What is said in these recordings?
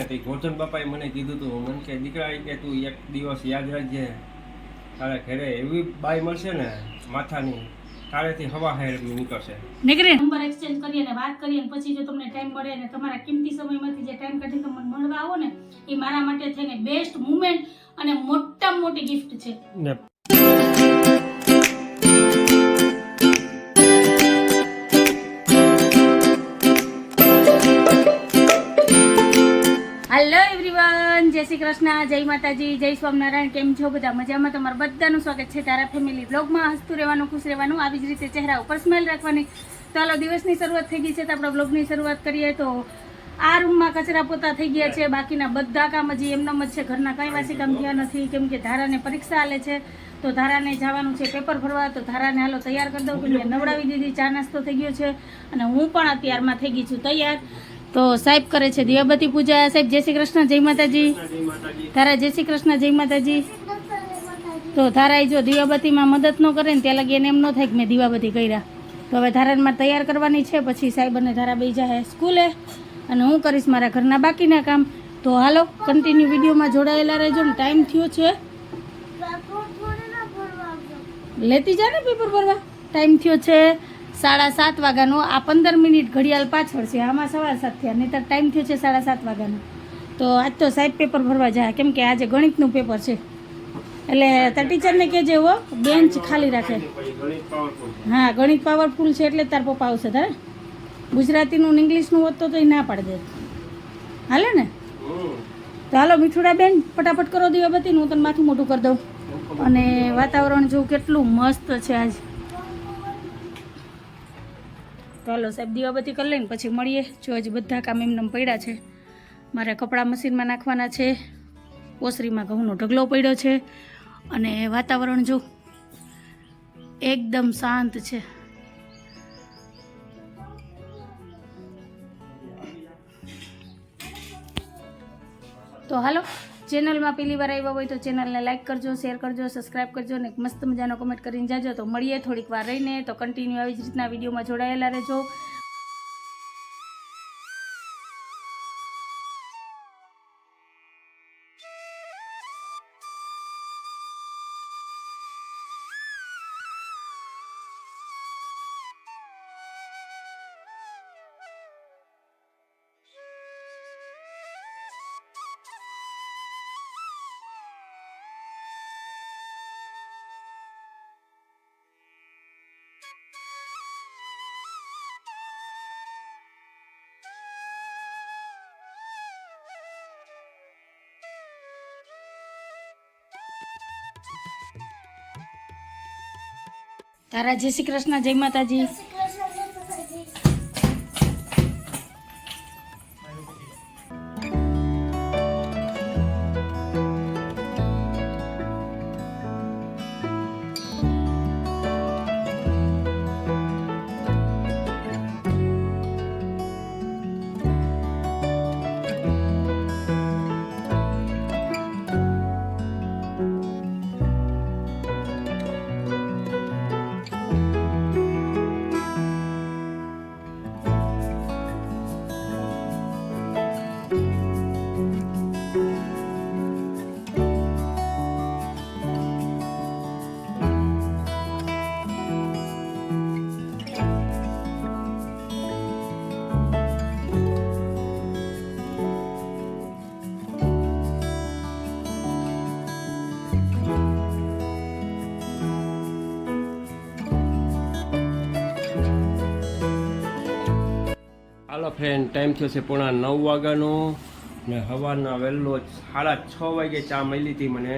ને તે ગોરધન બાપાએ મને કીધું હતું મને કે દીકરા કે તું એક દિવસ યાદ રાખજે. તારે ઘરે એવી બાઈ મળશે ને માથાની તારેથી હવા હેર નીકળશે. નીકળે. નંબર એક્સચેન્જ કરીએ ને વાત કરીએ ને પછી જો તમને ટાઈમ મળે ને તમારા કિંમતી સમયમાંથી જે ટાઈમ કાઢીને તમને મળવા આવો ને એ મારા માટે થઈને બેસ્ટ મુમેન્ટ અને મોટામાં મોટી ગિફ્ટ છે. શ્રી કૃષ્ણ, જય માતાજી, જય સ્વામિનારાયણ, કેમ છો બધા? મજામાં? તમારું બધાનું સ્વાગત છે તારા ફેમિલી બ્લોગમાં હસતું રહેવાનું, ખુશ રહેવાનું, આવી જ રીતે ચહેરા ઉપર સ્મેલ રાખવાની. ચાલો દિવસની શરૂઆત થઈ ગઈ છે તો આપણે બ્લોગની શરૂઆત કરીએ. તો આ રૂમમાં કચરા પોતા થઈ ગયા છે. બાકીના બધા કામ હજી એમનામ જ છે. ઘરના કંઈ વાસી કામ થયા નથી. કેમ કે ધારાને પરીક્ષા આલે છે. તો ધારાને જવાનું છે પેપર ભરવા. તો ધારાને હાલો તૈયાર કરી દઉં કે નવડાવી દીધી. ચા નાસ્તો થઈ ગયો છે. અને હું પણ અત્યારમાં થઈ ગઈ છું તૈયાર. તો સાહેબ કરે છે દિવાબતી પૂજા. સાહેબ જય શ્રી કૃષ્ણ જય માતાજી. તારા જય શ્રી કૃષ્ણ જય માતાજી. તો ધારા જો દિવાબતીમાં મદદ ન કરે ને ત્યાં લગી એને એમ ન થાય કે મેં દિવાબતી કર્યા. તો હવે ધારામાં તૈયાર કરવાની છે પછી સાહેબ અને ધારા બે જાય સ્કૂલે. અને હું કરીશ મારા ઘરના બાકીના કામ. તો હાલો કન્ટિન્યુ વિડીયોમાં જોડાયેલા રહેજો ને ટાઈમ થયો છે. લેતી જા ને પેપર ભરવા. ટાઈમ થયો છે. સાડા સાત વાગ્યાનો. આ પંદર મિનિટ ઘડિયાળ પાછળ છે. આમાં સવા સાત થયા. નહીંતર ટાઈમ થયો છે સાડા સાત વાગ્યાનો. તો આજ તો સાહેબ પેપર ભરવા જાય. કેમ કે આજે ગણિતનું પેપર છે. એટલે તાર ટીચરને કહેજે હો બેન્ચ ખાલી રાખે. હા, ગણિત પાવરફુલ છે એટલે તાર પપ્પા આવશે તારે. ગુજરાતીનું ઇંગ્લિશનું હોત તો એ ના પાડી દે હાલે ને? તો હાલો મીઠુડા બેન ફટાફટ કરો દીવાબત્તી. હું તને માથું મોટું કરી દઉં. અને વાતાવરણ જો કેટલું મસ્ત છે આજ. તો સાહેબ, દીવાબત્તી કરી લઈને પછી મળીએ. જો હજી બધા કામ એમને એમ પડ્યા છે. મારે કપડાં મશીનમાં નાખવાના છે. ઓસરીમાં ઘઉંનો ઢગલો પડ્યો છે. અને વાતાવરણ જો એકદમ શાંત છે. તો હાલો. ચેનલમાં પહેલી વાર આવ્યા હોય તો ચેનલને લાઇક કરજો, શેર કરજો, સબસ્ક્રાઇબ કરજો અને મસ્ત મજાનો કમેન્ટ કરીને જાજો. તો મળીએ થોડીક વાર રહીને. તો કન્ટિન્યુ આવી જ રીતના વિડીયોમાં જોડાયેલા રહેજો. તારા જય શ્રી કૃષ્ણ જય માતાજી. હાલો ફ્રેન્ડ ટાઈમ થયો છે પોણા નવ વાગ્યાનો ને સવારના વહેલો સાડા છ વાગે ચા મળી હતી મને.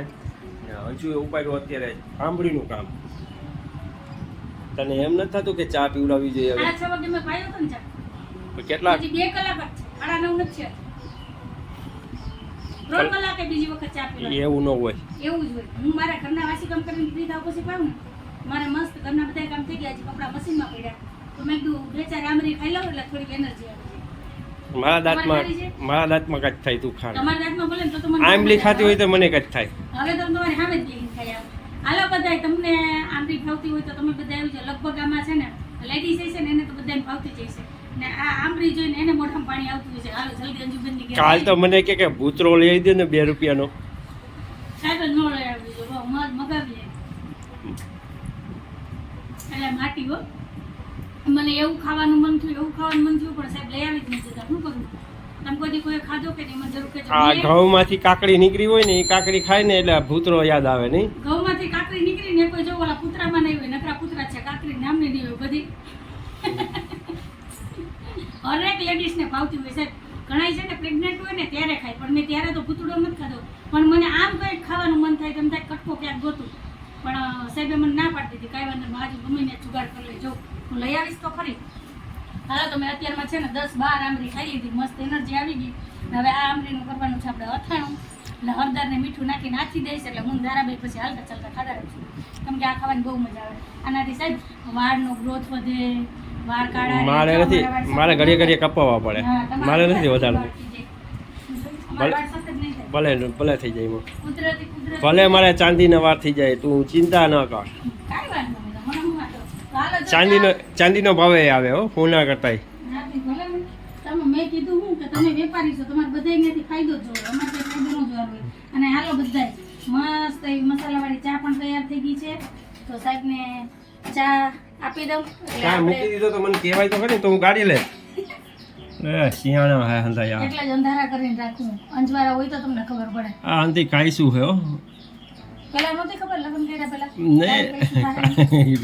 ને હજુ એ ઉપાડ્યું અત્યારે આંબળીનું કામ. તને એમ નથી થતું કે ચા પીવડાવવી જોઈએ હવે? કેટલા? બે કલાક છે. કલાકે બીજી વખત ચા પીવા એવું ન હોય. એવું જ હોય. હું મારા ઘરના વાસી કામ કરીને ફ્રી થાવ પછી પાઉં ને. મારે મસ્ત ઘરના બધા કામ થઈ ગયા છે. કપડા મશીનમાં પડ્યા. તો મેં કીધું બે ચાર આમરી ખાઈ લઉં એટલે થોડીક એનર્જી આવે. મારા દાંતમાં મારા દાંતમાં કચ થાય તું ખાણ. તમારા દાંતમાં બોલે તો તમને મને આંબલી ખાતી હોય તો મને કચ થાય. હવે તો તમારી સામે જ ખાઈ આવે. હાલો બધાય તમને આંબલી ભાવતી હોય તો તમે બધા આવી લગભગ આમાં છે ને લેડીઝ હશે ને એને તો બધાને ભાવતી જ હશે. ને આ આંબરી જોઈને એને મોઢામાં પાણી આવતું હોય છે. હાલો જલ્દી અંજુબેનની ઘેર કાલ તો મને કે કે ભૂતરો લઈ દે ને બે રૂપિયાનો. સાહેબ જ ન લઈ આવજો. જો બહુ મગ મગાવીએ. એટલે માટી હો. મને એવું ખાવાનું મન થયું એવું ખાવાનું મન થયું પણ સાહેબ લઈ આવી જ નથી શું કરું? તમે કોઈ કોઈ ખાધો કે નહીં? મને જરૂર કે આ ઘઉંમાંથી કાકડી નીકળી હોય ને એ કાકડી ખાય ને એટલે ભૂતરો યાદ આવે નહીં. ઘઉંમાંથી કાકડી નીકળી ને કોઈ જો ઓલા કૂતરામાં નહીં હોય નકરા કૂતરા છે કાકડી નામની નહીં હોય બધી. હરેક લેડીઝને ભાવતી હોય સાહેબ. ઘણા છે ને પ્રેગ્નેન્ટ હોય ને ત્યારે ખાય પણ મેં ત્યારે તો ભૂતડો નથી ખાધો. પણ મને આમ કંઈક ખાવાનું મન થાય તેમ થાય કટકો ક્યાંક ગોતું. પણ સાહેબે મને ના પાડતી હતી કાંઈ વાંધો નહીં, ગમે જુગાડ કરી લેજો. હું લઈ આવીશ તો ખરી. હાલો તો મેં અત્યારમાં છે ને દસ બાર આમરી ખાઈ લીધી. મસ્ત એનર્જી આવી ગઈ. હવે આ આમરીનું કરવાનું છે આપણે અથાણું. એટલે હળદરને મીઠું નાખી નાખી દઈશ. એટલે હું ધારાભાઈ પછી હાલતા ચાલતા ખાતા રહીશું કેમ કે આ ખાવાની બહુ મજા આવે. આનાથી સાહેબ વાળનો ગ્રોથ વધે વાળ કાળા મારે નથી મારે ઘડીએ ઘડીએ કપાવવા પડે. મારે નથી થાય. ભલે ભલે થઈ જાય કુદરતી ભલે મારે ચાંદીના વાર થઈ જાય તું ચિંતા ન કર. કાંઈ વાંધો નહીં મને હું વાંધો. હાલો જો ચાંદીનો ચાંદીનો ભાવે આવે હો સોના કરતાંય. નાથી ભલે ને. તમે મેં કીધું હું કે તમે વેપારી છો તમારે બધાય ફાયદો જ જોવે અમારે ફાયદો ન જોવાનો અને હાલો બધાય મસ્ત એવી મસાલાવાળી ચા પણ તૈયાર થઈ ગઈ છે. તો સાહેબને ચા આપી દઉં. ચા મૂકી દીધો તો મને કહેવાય તો ખરી તો હું ગાડી લે એ શિયાળા હે હંધાયા એટલે જ અંધારા કરીને રાખું. અંજવારા હોય તો તમને ખબર પડે. આ અંતિ કાંઈ હે હો? પેલા લગ્ન પેલા? ને.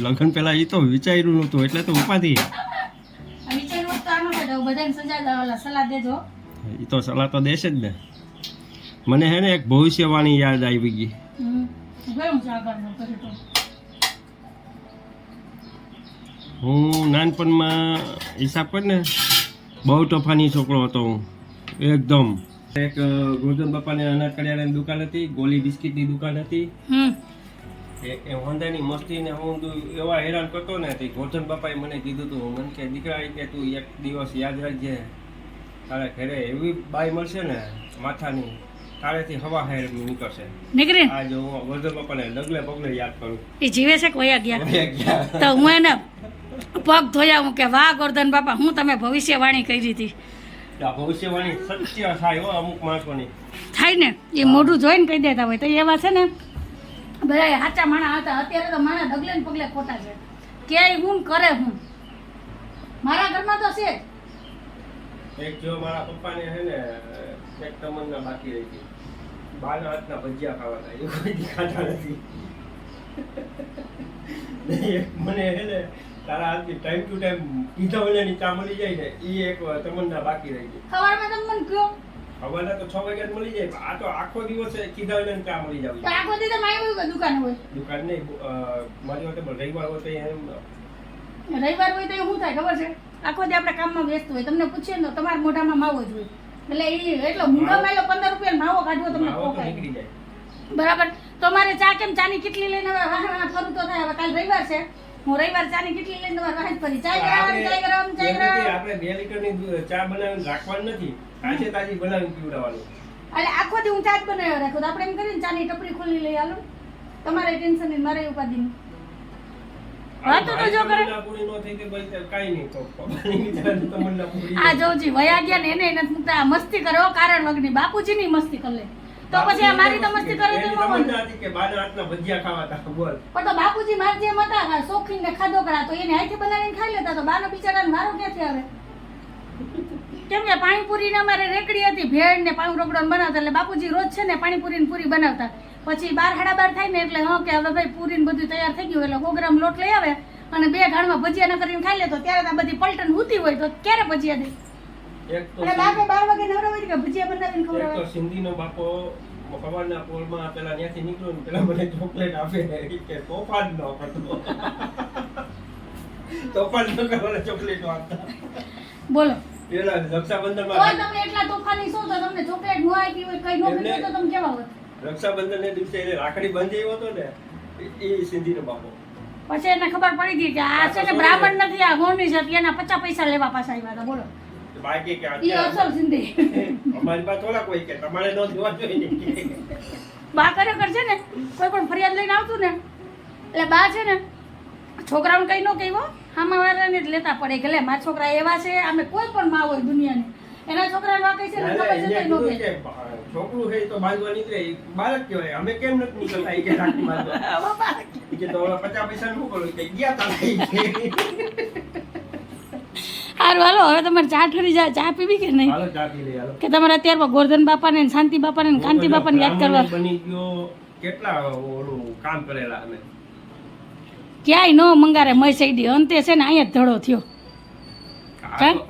લગ્ન પહેલા એ તો વિચાર્યું નહોતું એટલે તો ઉપાધિ. એ તો સલાહ તો દેશે જ ને. મને હે ને એક ભવિષ્યવાણી યાદ આવી ગઈ. હું નાનપણમાં હિસાબ કર ને બહુ તોફાની છોકરો હતો હું. એકદમ. એક ગુરુજન બાપાને અનાજ કરિયાણાની દુકાન હતી ગોલી બિસ્કિટની દુકાન હતી. એ હોન્ડાની મસ્તીને હું એવા હેરાન કરતો ને તે ગોરધન બાપાએ મને કીધું તું મને કે દીકરા કે તું એક દિવસ યાદ રાખજે. તારા ઘરે એવી બાઈ મળશે ને માથાની તારેથી હવા હેર નીકળશે. નીકળે? આજ હું ગોરધન બાપાને ડગલે પગલે યાદ કરું. એ જીવે છે કે વયા ગયા? તો હું એને પગ ધોયા હું કે વાહ ગોરધન બાપા હું તમે ભવિષ્યવાણી કરી હતી. આ ભવિષ્યવાણી સત્ય થાય હો અમુક માણસોની. થાય ને? એ મોઢું જોઈને કહી દેતા હોય. તો એવા છે ને બધા સાચા માણા હતા. અત્યારે તો માણા ડગલે ને પગલે ખોટા છે. ક્યાંય હું કરે હું? મારા ઘરમાં તો છે એક જો મારા પપ્પાને છે ને એક તમન્ના બાકી રહી ગઈ. બાના હાથના ભજીયા ખાવાના એ કોઈ ખાતા નથી. મને છે ને તારા હાથથી ટાઈમ ટુ ટાઈમ પીધા વગરની ચા મળી જાય ને એ એક તમન્ના બાકી રહી ગઈ સવારમાં તમે મને કહો હવાના તો છ વાગ્યા મળી જાય આ તો આખો દિવસ કીધા વગરની ચા મળી તો જાય આખો દિવસ તમે કોઈ દુકાન હોય? દુકાન નહીં મારી પણ રવિવાર હોય તો એમ રવિવાર હોય તો શું થાય ખબર છે? આખો દી આપણે કામમાં વ્યસ્ત હોય. તમને પૂછીએ ને તમારા મોઢામાં માવો જ હોય. એટલે એ એટલો મૂંગા મેલો પંદર રૂપિયા માવો કાઢવો તમને પોકાય. નીકળી જાય. બરાબર. તો મારે ચા કેમ? ચાની કેટલી લઈને હવે વાહન વાહ ફરું તો થાય. હવે કાલ રવિવાર છે. હું રવિવાર કેટલી લઈને તમારે ફરી ચાય ગરમ ચાય ગરમ એમ ગરમ આપણે બે લીટરની દૂધ- ચા બનાવીને રાખવાની નથી. તાજે તાજી બનાવીને પીવડાવવાનું. એટલે આખો દી હું ચા જ બનાવ્યો રાખું. આપણે એમ કરીને ચાની ટપરી ખોલી લઈ આલું. તમારે ટેન્શન નહીં મારે ઉપાધિ નહીં. તો જો કરે. આ જોજી વયા ગયા ને એને નથી મૂકતા. મસ્તી કરો કારણ લગ્ન બાપુજી ની મસ્તી કરે તો પછી આ મારી તો મસ્તી કરે તો એની ન વાંધો. કે બાના હાથના ભજીયા ખાવા હતા બોલ. પણ તો બાપુજી મારા જેમ હતા શોખીન ને ખાધો કરા તો એને હાથે બનાવીને ખાઈ લેતા તો બાનો બિચારાને મારો ક્યાંથી આવે? કેમ કે પાણીપુરી ને અમારે રેકડી હતી ભેળ ને પાઉં રોકડો બનાવતા એટલે બાપુજી રોજ છે ને પાણીપુરી ને પૂરી બનાવતા. પછી બાર હાડા બાર થાય ને એટલે હા કે હવે ભાઈ પૂરી ને બધું તૈયાર થઈ ગયું એટલે સો ગ્રામ લોટ લઈ આવે અને બે ઘાણમાં ભજીયા ન કરીને ખાઈ લેતો ત્યારે આ બધી પલટન ઉતી હોય તો ક્યારે ભજીયા દે? એક તો બાપે વાગે નવરા કે ભજીયા બનાવીને એક તો ખવડાવે? સિંધીનો બાપો પોળમાં પેલા ત્યાંથી નીકળ્યો ને પેલા મને ચોકલેટ આપે ઈ કે તોફાન ન કરતો તોફાન ન કરવાના ચોકલેટ આપતા બોલો. પેલા તો રક્ષાબંધનમાં તમે એટલા તોફાની તો તમને ચોકલેટ નો આપી હોય કઈ નો તો તમે કેવા હોત રક્ષાબંધન ને દિવસે એને રાખડી બાંધી આવ્યો હતો ને એ સિંધીનો બાપો. પછી એને ખબર પડી ગઈ કે આ છે ને બ્રાહ્મણ નથી આ ગોંડી છે એના પચાસ પૈસા લેવા પાછા આવ્યા હતા. બોલો. બાકી કે અમારી પાસે થોડા કોઈ કે તમારે ન જોવા જોઈએ. બા ખરેખર છે ને કોઈ પણ ફરિયાદ લઈને આવતું ને એટલે બા છે ને છોકરાઓને કઈ ન કહેવો આમાં વાળાને જ લેતા પડે. કે લે મારા છોકરા એવા છે અમે કોઈ પણ માં હોય દુનિયાની. એના છોકરાને વાકઈ છે ને ખબર છે તોય ન કહે. કે છોકરું છે તો બાજવા નીકળે બાળક કહેવાય. અમે કેમ નથી નીકળતા? એ કે રાખી બાંધવા કે તો હવે પચાસ પૈસા નું કરું કે ગયા તા હારું હાલો હવે તમારે ચા ઠરી જાય ચા પીવી કે નહીં. કે તમારે અત્યારમાં ગોરધન બાપાને ને શાંતિ બાપાને ને કાંતિ બાપાને યાદ કરવા. બની ગયો કેટલા ઓલું કામ કરેલા અમે? ક્યાંય ન મંગારે મય સઈડી અંતે છે ને અહીંયા ધડો થયો.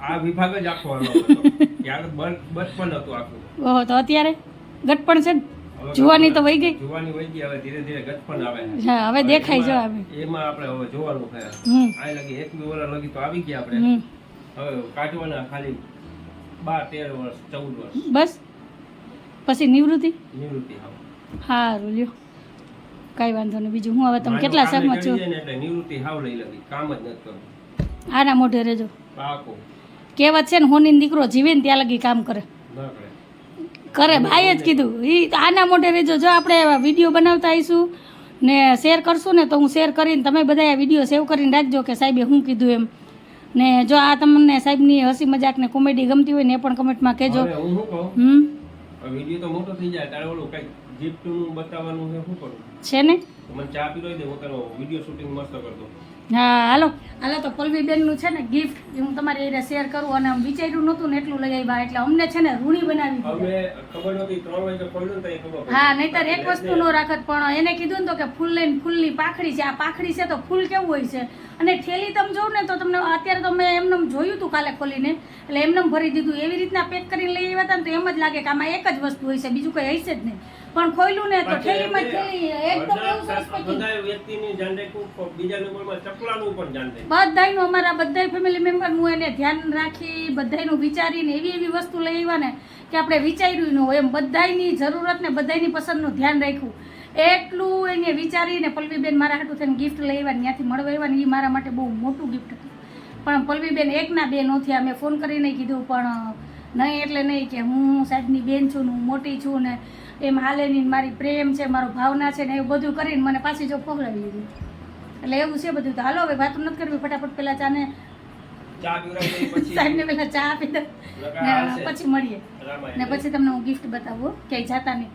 આ વિભાગ જ આખો બચપન હતું આખું. ઓહો તો અત્યારે ગટપણ છે ને? જુવાની તો વહી ગઈ? જુવાની વહી ગઈ હવે ધીરે ધીરે ગટપણ આવે. હા હવે દેખાય છે આવે. એમાં- આપણે હવે જોવાનું થાય આ લગી એક બે વર્ષ લગી તો આવી ગયા આપણે. હવે કાઢવાના ખાલી બાર તેર વર્ષ ચૌદ વર્ષ. બસ. પછી નિવૃત્તિ? નિવૃત્તિ. સારું લ્યો. કાંઈ વાંધો નહીં. બીજું હું હવે તમે કેટલા સમજ છો? એટલે નિવૃત્તિ હાવ લઈ લેવી કામ જ નથી કરવું. આના મોઢે રહેજો. પાકો. કહેવત છે ને હોની દીકરો જીવે ને ત્યાં લગી કામ કરે. કરે ભાઈએ જ કીધું. એ આના મોઢે રહેજો. જો આપણે વીડિયો બનાવતા આવીશું ને શેર કરશું ને તો હું શેર કરીને તમે બધા વીડિયો સેવ કરીને રાખજો કે સાહેબે શું કીધું એમ. ને જો આ તમને સાહેબની હસી મજાક ને કોમેડી ગમતી હોય ને એ પણ કમેન્ટમાં કહેજો. હમ? વિડિયો તો મોટો થઈ જાય તારે ઓલું કઈ જીપનું બતાવવાનું છે શું કરું? છે ને? મને ચા પીરો દે હું તારો વિડિયો શૂટિંગ મસ્ત કરતો હા હાલો હાલો તો પલ્વીબેનનું છે ને ગિફ્ટ હું તમારી એને શેર કરું અને આમ વિચાર્યું નહોતું ને એટલું લઈ આવ્યા એટલે અમને છે ને ઋણી બનાવી દીધા. હવે ખબર નહોતી ત્રણ વાગે ખોલ્યું ને તો એ ખબર પડી. હા નહીતર એક વસ્તુ નો રાખત પણ એને કીધું ને તો કે ફૂલ લઈને ફૂલની પાખડી છે આ પાખડી છે તો ફૂલ કેવું હોય છે અને થેલી તમે જોઉં ને તો તમને અત્યારે તો મેં એમને જોયું હતું કાલે ખોલીને એટલે એમને ભરી દીધું એવી રીતના પેક કરીને લઈ આવ્યા હતા ને તો એમ જ લાગે કે આમાં એક જ વસ્તુ હોય છે બીજું કંઈ હશે જ નહીં પણ ખોલ્યું ને તો થેલીમાં થેલી એકદમ એવું સરસ બધા- વ્યક્તિની જાણ રાખવું બીજા નંબરમાં ચપલાનું પણ જાણ બધાયનું અમારા બધાય ફેમિલી મેમ્બર હું એને ધ્યાન રાખી બધાયનું વિચારીને એવી એવી વસ્તુ લઈ આવ્યા ને કે આપણે વિચાર્યું ન હોય. એમ બધાયની જરૂરત ને બધાયની પસંદનું ધ્યાન રાખ્યું. એટલું એને વિચારીને પલ્વીબેન મારા હાટું થઈને ગિફ્ટ લઈ આવ્યા ત્યાંથી મળવા આવ્યા ને એ મારા માટે બહુ મોટું ગિફ્ટ હતું. પણ પલ્વીબેન એકના બે નહોતી અમે ફોન કરીને કીધું પણ નહીં એટલે નહીં કે હું સાહેબની બેન છું ને હું મોટી છું ને એમ હાલે નહીં મારી પ્રેમ છે મારો ભાવના છે ને એવું બધું કરીને મને પાછી જો ખવડાવી દીધું. એટલે એવું છે બધું તો. હાલો હવે વાતું નથી કરવી ફટાફટ પેલા ચાને સાહેબને પેલા ચા આપી દો ને પછી મળીએ. ને પછી તમને હું ગિફ્ટ બતાવું ક્યાંય જાતા નહીં.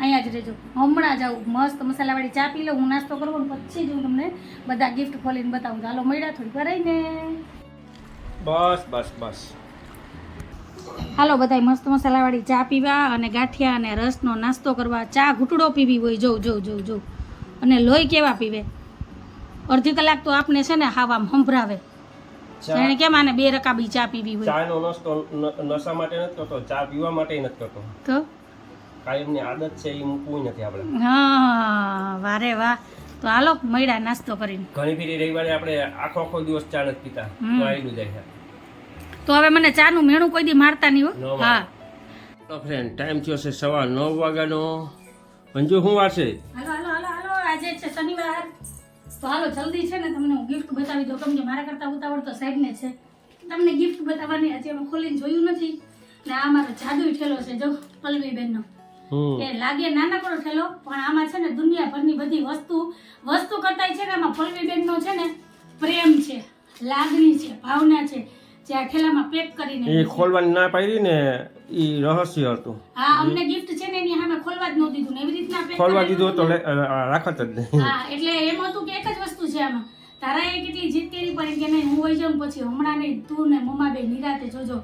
અહીંયા જ રહેજો. હમણાં જાઉં મસ્ત મસાલાવાળી ચા પી લઉં હું નાસ્તો કરું ને પછી જ હું તમને બધા ગિફ્ટ ખોલીને બતાવું. હાલો મળ્યા થોડી વાર રહીને. બસ બસ બસ. હાલો બધાય મસ્ત મસાલાવાળી ચા પીવા અને ગાંઠિયા અને રસનો નાસ્તો કરવા. ચા ઘૂંટડો પીવી હોય જોઉં જોઉં જોઉં જોઉં. અને લોહી કેવા પીવે? અડધી કલાક તો આપને છે ને હાવ આમ એને કેમ આને બે રકાબી ચા પીવી હોય? ચાનો નાસ્તો નશા માટે નથી કરતો ચા પીવા માટે નથી કરતો તો? કાયમની આદત છે એ મૂકવું નથી આપણે. હા વારે વાહ. તો હાલો મળ્યા નાસ્તો કરીને. ઘણી ફેરી રવિવારે આપણે આખો આખો દિવસ ચા નથી પીતા તો આવી જાય છે. તો હવે મને ચાનું મેણું કોઈ દી મારતા નહીં હો. હા. તો ફ્રેન્ડ ટાઈમ થયો છે સવા નવ વાગ્યાનો. મંજુ શું વાર છે? હાલો હાલો હાલો હાલો. આજે છે શનિવાર. તો હાલો જલ્દી છે ને તમને હું ગિફ્ટ બતાવી દઉં. કેમ કે મારા કરતાં ઉતાવળ તો સાહેબને છે. તમને ગિફ્ટ બતાવવાની આજે અમે ખોલીને જોયું નથી. ને આ મારો જાદુ ઠેલો છે જો પલ્વી બેન નો કે લાગે નાનકડો ઠેલો પણ આમાં છે ને દુનિયાભરની બધી વસ્તુ વસ્તુ કરતા છે ને આમાં પલ્લવીબેનનો છે ને પ્રેમ છે લાગણી છે ભાવના છે. આ ઠેલામાં પેક કરીને એ ખોલવાની ના પાડી ને એ રહસ્ય હતું. હા અમને ગિફ્ટ છે ને એની સામે ખોલવા જ ન દીધું ને એવી રીતના પેક ખોલવા દીધું તો રાખત જ નહીં. હા એટલે એમ હતું કે એક જ વસ્તુ છે આમાં. તારા એ કેટલી જીત કરી પડી કે નહીં હું હોઈ જાઉં પછી હમણાં નહીં તું ને મમ્મા બે નિરાતે જોજો.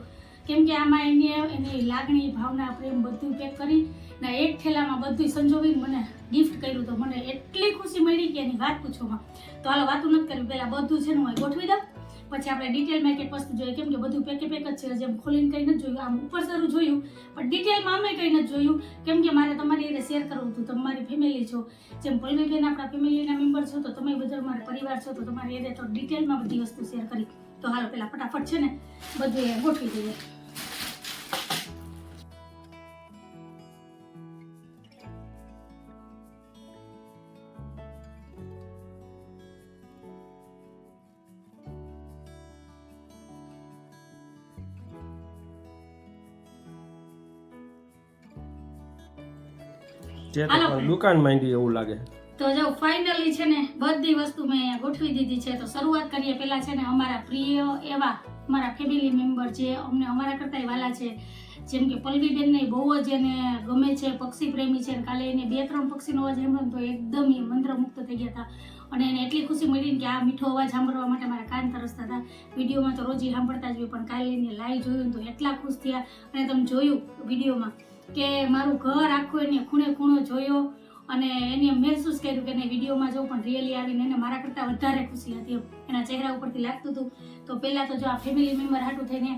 કેમ કે આમાં એની એની લાગણી ભાવના પ્રેમ બધું પેક કરી ને એક થેલામાં બધું સંજોવીને મને ગિફ્ટ કર્યું તો મને એટલી ખુશી મળી કે એની વાત પૂછવામાં તો હાલો વાતું નથી કરવી પહેલાં બધું છે ને હું ગોઠવી દઉં. પછી આપણે ડિટેલમાં એક એક વસ્તુ જોઈએ. કેમ કે બધું પેકે પેક જ છે. જેમ ખોલીને કંઈ નથી જોયું. આમ ઉપર સારું જોયું, પણ ડિટેલમાં અમે કંઈ નથી જોયું. કેમ કે મારે તમારી એને શેર કરવું હતું. તમારી ફેમિલી છો. જેમ પલવીબેન આપણા ફેમિલીના મેમ્બર છો, તો તમે બધા મારા પરિવાર છો, તો તમારી એને તો ડિટેલમાં બધી વસ્તુ શેર કરી. તો હાલો પેલા ફટાફટ છે ને બધું એ ગોઠવી દઈએ. પણ દુકાન માંડી એવું લાગે. તો જો ફાઇનલી છે ને બધી વસ્તુ મેં અહીંયા ગોઠવી દીધી છે. તો શરૂઆત કરીએ પહેલા છે ને અમારા પ્રિય એવા અમારા ફેમિલી મેમ્બર જે અમને અમારા કરતાંય વાલા છે. જેમ કે પલ્લવીબેનને બહુ જ એને ગમે છે પક્ષી પ્રેમી છે. અને કાલે એને બે ત્રણ પક્ષીનો અવાજ સાંભળ્યો તો એકદમ એ મંત્રમુગ્ધ થઈ ગયા હતા. અને એને એટલી ખુશી મળી કે આ મીઠો અવાજ સાંભળવા માટે મારા કાન તરસતા હતા. વિડીયોમાં તો રોજ સાંભળતા જ હોય પણ કાલે એને લાઈવ જોયું ને તો એટલા ખુશ થયા. અને તમે જોયું વિડીયોમાં. કે મારું ઘર આખું એને ખૂણે ખૂણો જોયો અને એને મહેસૂસ કર્યું કે એને વિડીયોમાં જોઉં પણ રિયલી આવીને એને મારા કરતાં વધારે ખુશી હતી. એના ચહેરા ઉપરથી લાગતું હતું. તો પહેલાં તો જો આ ફેમિલી મેમ્બર હાટું થઈને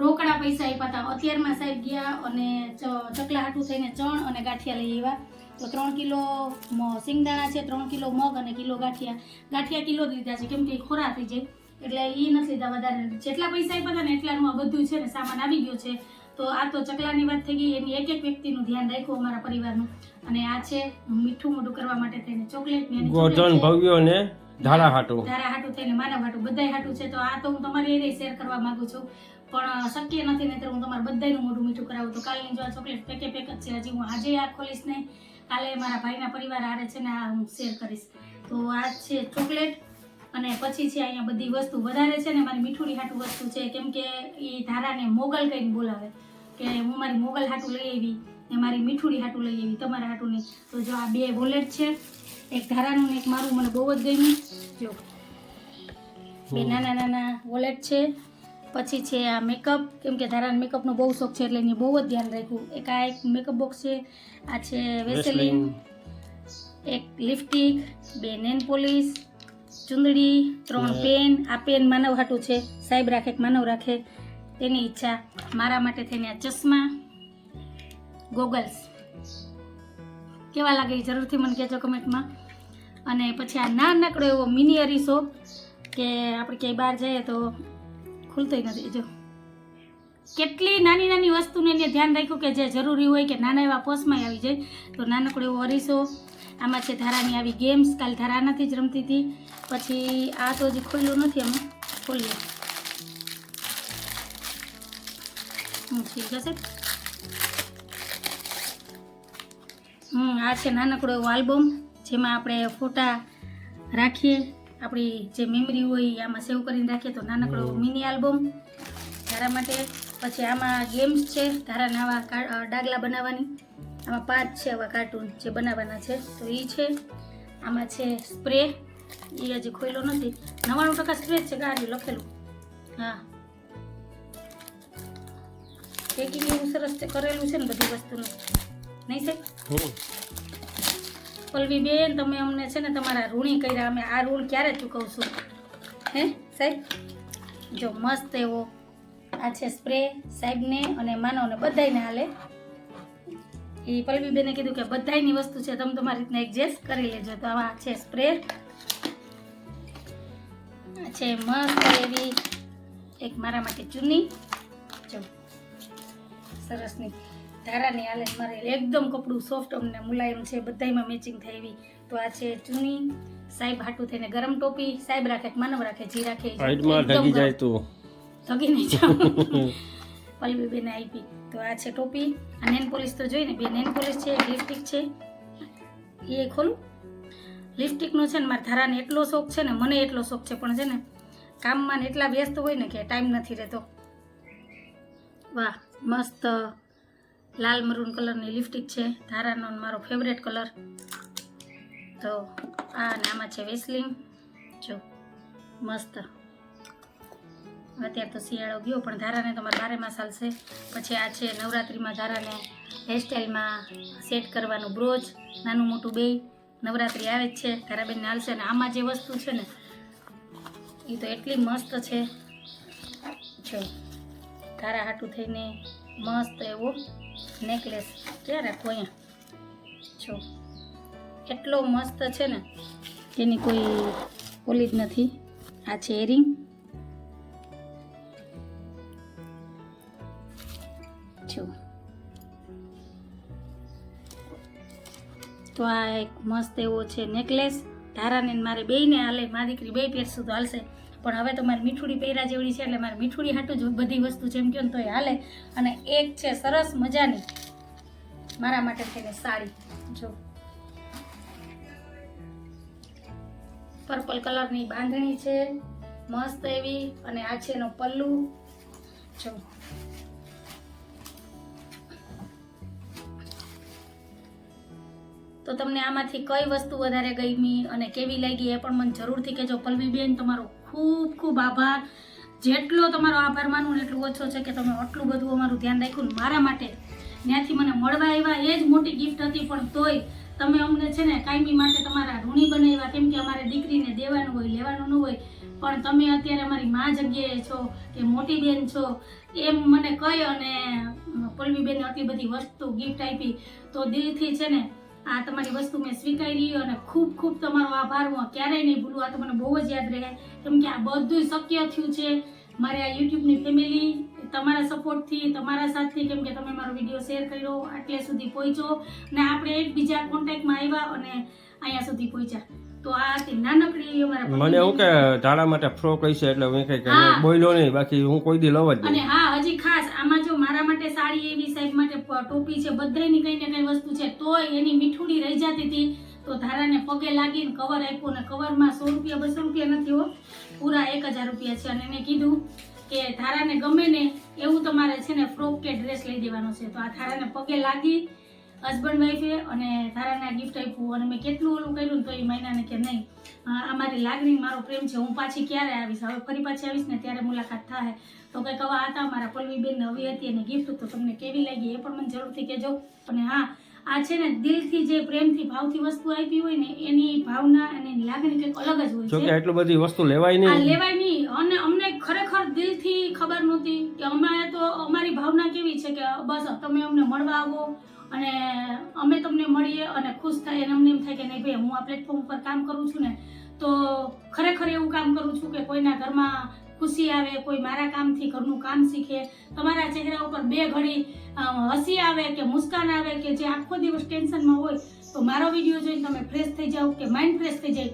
રોકડા પૈસા આપ્યા હતા. અત્યારમાં સાહેબ ગયા અને ચકલા હાટું થઈને ચણ અને ગાંઠિયા લઈ આવ્યા. તો ત્રણ કિલો સિંગદાણા છે, ત્રણ કિલો મગ અને કિલો ગાંઠિયા. ગાંઠિયા કિલો લીધા છે. કેમ કે ખોરા થઈ જાય. એટલે એ નથી લીધા વધારે. જેટલા પૈસા આપ્યા હતા ને એટલાનું આ બધું છે ને સામાન આવી ગયો છે. તો આ તો ચકલાની વાત થઈ ગઈ. એની એક એક વ્યક્તિનું ધ્યાન રાખ્યું અમારા પરિવારનું. અને આ છે મીઠું મોઢું કરવા માટે થઈને ચોકલેટ ને ગોધન ભવ્યો ને ધારા હાટું. ધારા હાટું થઈને માનવ હાટું બધાય હાટું છે. તો આ તો હું તમારી એ શેર કરવા માંગુ છું. પણ શક્ય નથી નહીતર હું તમારા બધાનું મોઢું મીઠું કરાવું. તો કાલની જો આ ચોકલેટ પેકે પેક જ છે હજી હું આજે આ ખોલીશ નહીં. કાલે મારા ભાઈના પરિવાર આરે છે ને આ હું શેર કરીશ. તો આ છે ચોકલેટ અને પછી છે અહીંયા બધી વસ્તુ વધારે છે ને મારી મીઠુડી હાટું વસ્તુ છે. કેમ કે એ ધારાને મોગલ કહીને બોલાવે. કે હું મારી મોગલ હાટું લઈ આવી ને મારી મીઠુડી હાટું લઈ આવી તમારા હાટું નહીં તો જો આ બે વોલેટ છે એક ધારાનું ને એક મારું મને બહુ જ ગમ્યું. જો. બે નાના નાના વોલેટ છે. પછી છે આ મેકઅપ કેમ કે ધારાને મેકઅપનો બહુ શોખ છે એટલે એને બહુ જ ધ્યાન રાખ્યું. એક આ એક મેકઅપ બોક્સ છે આ છે વેસેલિન એક લિપસ્ટિક બે નેન પોલિશ ચુંદડી ત્રણ પેન આ પેન માનવ હાટું છે. સાહેબ રાખે એક માનવ રાખે? તેની ઈચ્છા મારા માટે થઈને આ ચશ્મા ગોગલ્સ કેવા લાગે એ જરૂરથી મને કહેજો કમેન્ટમાં. અને પછી આ નાનકડો એવો મિની અરીસો કે આપણે ક્યાંય બહાર જઈએ તો ખુલતોય નથી. જો, કેટલી નાની નાની વસ્તુને એને ધ્યાન રાખ્યું કે જે જરૂરી હોય કે નાના એવા પોસમાં આવી જાય. તો નાનકડો એવો અરીસો, આમાં છે ધારાની આવી ગેમ્સ કાલ ધારાનાથી જ રમતી હતી. પછી આ તો હજી ખુલ્લું નથી અમે ખોલીએ ઠીક હશે હમ આ છે નાનકડો એવો આલ્બમ જેમાં આપણે ફોટા રાખીએ. આપણી જે મેમરી હોય એ આમાં સેવ કરીને રાખીએ તો નાનકડો મિની આલ્બમ. ધારા માટે પછી આમાં ગેમ્સ છે ધારાના આવા ડાગલા બનાવવાની. આમાં પાંચ છે આવા કાર્ટૂન જે બનાવવાના છે. તો એ છે. આમાં છે સ્પ્રે એ હજી ખોલ્યો નથી. નવ્વાણું ટકા સ્પ્રે છે ગાડી લખેલું. હા. પેકિંગ એવું સરસ કરેલું છે ને બધી વસ્તુનું. નહીં સાહેબ? પલવી બેન તમે અમને છે ને તમારા ઋણી કર્યા. અમે આ ઋણ ક્યારે ચૂકવશું? હે સાહેબ? જો મસ્ત એવો આ છે સ્પ્રે સાહેબને અને માનવને બધાયને હાલે. એ પલવી બેને કીધું કે બધાયની વસ્તુ છે તમે તમારી રીતના એડજસ્ટ કરી લેજો. તો આવા છે સ્પ્રે આ છે મસ્ત એવી એક મારા માટે ચૂની. સરસની ધારાની હાલે મારે એકદમ કપડું સોફ્ટ અમને મુલાયમ છે. બધાયમાં મેચિંગ થઈ એવી. તો આ છે ચૂની. સાહેબ હાટું થઈને ગરમ ટોપી. સાહેબ રાખે માનવ રાખે? જી રાખે. ઠગી જાય તો. ધગી નહીં જાઉં. પલ્લવી બેને આપી. તો આ છે ટોપી. આ નેન પોલીસ તો જોઈ ને બે નેન પોલીસ છે લિપસ્ટિક છે. એ ખોલું. લિપસ્ટિકનો છે ને મારા ધારાને એટલો શોખ છે ને મને એટલો શોખ છે. પણ છે ને કામમાં એટલા વ્યસ્ત હોય ને કે ટાઈમ નથી રહેતો. વાહ. મસ્ત લાલ મરૂન કલરની લિપસ્ટિક છે. ધારાનો મારો ફેવરેટ કલર તો આ અને આમાં છે વેસલિંગ જો, મસ્ત. અત્યારે તો શિયાળો ગયો, પણ ધારાને તો મારે બારે માસ ચાલશે પછી આ છે નવરાત્રિમાં ધારાને હેરસ્ટાઈલમાં સેટ કરવાનું બ્રોચ નાનું મોટું બે નવરાત્રિ આવે જ છે, ધારાબેનને હાલશે. ને આમાં જે વસ્તુ છે ને એ તો એટલી મસ્ત છે. જો. ધારા હાટું થઈને મસ્ત એવો નેકલેસ. ક્યાં રાખો અહીંયા? છો. એટલો મસ્ત છે ને એની કોઈ ઓલી જ નથી. આ છે એરિંગ જો તો આ એક મસ્ત એવો છે નેકલેસ. ધારાને મારે બેયને હાલે, મારી દીકરી બે પહેરશું તો હાલશે. પણ હવે તો મારી મીઠુડી પહેરા જેવડી છે એટલે મારે મીઠુડી હાટું જ બધી વસ્તુ જેમ કહો ને તો એ હાલે. અને એક છે સરસ મજાની મારા માટે થઈને સાડી. જો. પર્પલ કલરની બાંધણી છે, મસ્ત એવી, અને આ છે એનો પલ્લુ. જો. તો તમને આમાંથી કઈ વસ્તુ વધારે ગમી અને કેવી લાગી એ પણ મને જરૂરથી કહેજો. પલ્લવીબેન તમારો ખૂબ ખૂબ આભાર. જેટલો તમારો આભાર માનું એટલું ઓછો છે કે તમે આટલું બધું અમારું ધ્યાન રાખ્યું મારા માટે. ત્યાંથી મને મળવા આવ્યા, એ જ મોટી ગિફ્ટ હતી, પણ તોય તમે અમને છે ને કાયમી માટે તમારા ઋણી બનાવ્યા, કેમ કે અમારે દીકરીને દેવાનું હોય, લેવાનું ન હોય, પણ તમે અત્યારે અમારી મા જગ્યાએ છો, કે મોટી બેન છો, એમ મને કહી અને પલ્લવીબેને આટલી બધી વસ્તુ ગિફ્ટ આપી. તો દિલથી છે ને આ તમારી વસ્તુ મેં સ્વીકારી અને ખૂબ ખૂબ તમારો આભાર. હું ક્યારેય નહીં ભૂલું. આ તો મને બહુ જ યાદ રહે. કેમ કે આ બધું શક્ય થયું છે. મારે આ યુટ્યુબની ફેમિલી તમારા સપોર્ટથી તમારા સાથથી, કેમ કે તમે મારો વીડિયો શેર કર્યો, આટલે સુધી પહોંચ્યો. ને આપણે એકબીજા કોન્ટેક્ટમાં આવ્યા અને અહીંયા સુધી પહોંચ્યા. તો આ નાનકડી અમારા મને એવું કે તારા માટે ફ્રોક હશે એટલે મેં કઈ બોલ્યો નહીં. બાકી હું કોઈ દી લવ જ અને હા હજી ખાસ આમાં જો મારા માટે સાડી એવી સાહેબ માટે ટોપી છે બધાયની કઈ ને કઈ વસ્તુ છે તો એની મીઠુડી રહી જતી હતી. તો ધારાને પગે લાગીને કવર આપ્યું ને કવરમાં સો રૂપિયા બસો રૂપિયા નથી હો. પૂરા એક હજાર રૂપિયા છે. અને એને કીધું કે ધારાને ગમે ને એવું તમારે છે ને ફ્રોક કે ડ્રેસ લઈ દેવાનો છે. તો આ ધારાને પગે લાગી હસબન્ડ વાઈફે અને ધારાને આ ગિફ્ટ આપ્યું અને મેં કેટલું ઓલું કર્યું ને તો એ મહિનાને કે નહીં. આ મારી લાગણી મારો પ્રેમ છે હું પાછી ક્યારે આવીશ? હવે ફરી પાછી આવીશ ને ત્યારે મુલાકાત થાય તો કંઈક આવા હતા મારા પલ્લવીબેન નવી હતી અને ગિફ્ટ તો તમને કેવી લાગી એ પણ મને જરૂરથી કહેજો. અને હા આ છે ને દિલથી જે પ્રેમથી ભાવથી વસ્તુ આપી હોય ને એની ભાવના અને એની લાગણી કંઈક અલગ જ હોય છે. એટલું બધી વસ્તુ લેવાય નહીં. લેવાય નહીં. અને અમને ખરેખર દિલથી ખબર નહોતી કે અમારે તો અમારી ભાવના કેવી છે કે બસ તમે અમને મળવા આવો અને અમે તમને મળીએ અને ખુશ થાય અને અમને એમ થાય કે નહીં ભાઈ, હું આ પ્લેટફોર્મ ઉપર કામ કરું છું ને, તો ખરેખર એવું કામ કરું છું કે કોઈના ઘરમાં ખુશી આવે, કોઈ મારા કામથી ઘરનું કામ શીખે, તમારા ચહેરા ઉપર બે ઘડી હસી આવે કે મુસ્કાન આવે કે જે આખો દિવસ ટેન્શનમાં હોય, તો મારો વીડિયો જોઈને તમે ફ્રેશ થઈ જાઓ કે માઇન્ડ ફ્રેશ થઈ જાય,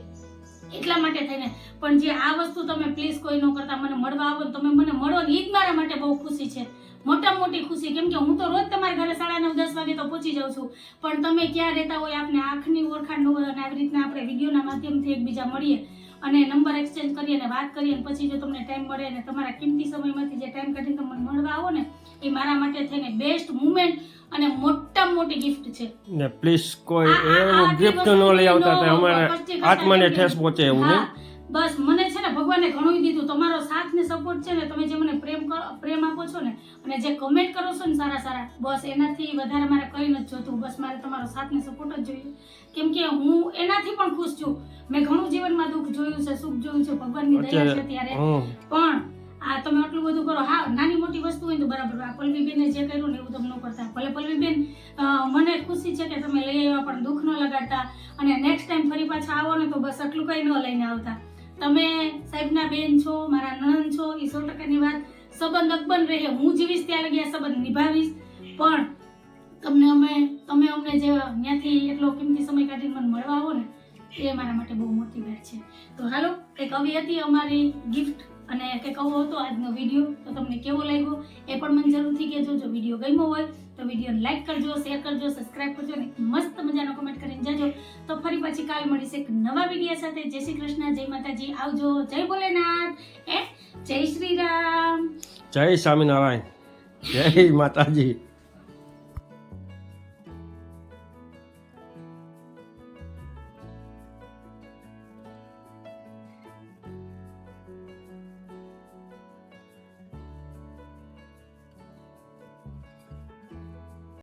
એટલા માટે થઈને. પણ જે આ વસ્તુ તમે પ્લીઝ કોઈ ન કરતા, મને મળવા આવો તમે મને મળો ને એ જ મારા માટે બહુ ખુશી છે. મોટામાં મોટી ખુશી. કેમ કે હું તો રોજ તમારા ઘરે સાડા નવ દસ વાગે તો પહોંચી જાઉં છું. પણ તમે ક્યાં રહેતા હોય આપને આંખની ઓળખાણ ન હોય અને આવી રીતના આપણે વિડીયોના માધ્યમથી એકબીજા મળીએ અને નંબર એક્સચેન્જ કરીએ અને વાત કરીએ અને પછી જો તમને ટાઈમ મળે અને તમારા કિંમતી સમયમાંથી જે ટાઈમ કાઢીને તમને મળવા આવો ને એ મારા માટે થઈને બેસ્ટ મુમેન્ટ અને મોટા મોટી ગિફ્ટ છે. ને પ્લીઝ કોઈ એવું ગિફ્ટ ન લઈ આવતા અમારે આત્માને ઠેસ પહોંચે એવું નહીં? બસ મને ભગવાને ઘણું દીધું. તમારો સાથ ને સપોર્ટ છે ને તમે જે મને પ્રેમ પ્રેમ આપો છો ને અને જે કમેન્ટ કરો છો ને સારા સારા બસ એનાથી વધારે મારે કંઈ નથી જોતું. બસ મારે તમારો સાથ ને સપોર્ટ જ જોઈએ. કેમ કે હું એનાથી પણ ખુશ છું. મેં ઘણું જીવનમાં દુઃખ જોયું છે સુખ જોયું છે ભગવાનની દયા છે ત્યારે. પણ આ તમે આટલું બધું કરો હા નાની મોટી વસ્તુ હોય તો બરાબર આ પલ્લવીબેને જે કર્યું ને એવું તમે ન કરતા. ભલે પલ્લવીબેન મને ખુશી છે કે તમે લઈ આવ્યા પણ દુઃખ ન લગાડતા. અને નેક્સ્ટ ટાઈમ ફરી પાછા આવો ને તો બસ આટલું કંઈ ન લઈને આવતા. તમે સાહેબના બેન છો, મારા નણંદ છો, એ સો ટકાની વાત સંબંધ અકબંધ રહે, હું જીવીશ ત્યાં લગી આ સંબંધ નિભાવીશ. પણ તમને અમે, તમે અમને જે ત્યાંથી એટલો કિંમતી સમય કાઢીને મને મળવા આવો ને, એ મારા માટે બહુ મોટી વાત છે. તો હાલો કંઈક કવિ હતી અમારી ગિફ્ટ અને કે કહો હતો આજનો વીડિયો તો તમને કેવો લાગ્યો એ પણ મને જરૂરથી કહેજો. જો વીડિયો ગમ્યો હોય, તો વિડીયોને લાઈક કરજો શેર કરજો સબસ્ક્રાઇબ કરજો અને મસ્ત મજાનો કમેન્ટ કરીને જજો. તો ફરી પછી કાલ મળીશ એક નવા વીડિયો સાથે. જય શ્રી કૃષ્ણ, જય માતાજી. આવજો. જય ભોલેનાથ. એ જય શ્રી રામ. જય સ્વામિનારાયણ. જય માતાજી.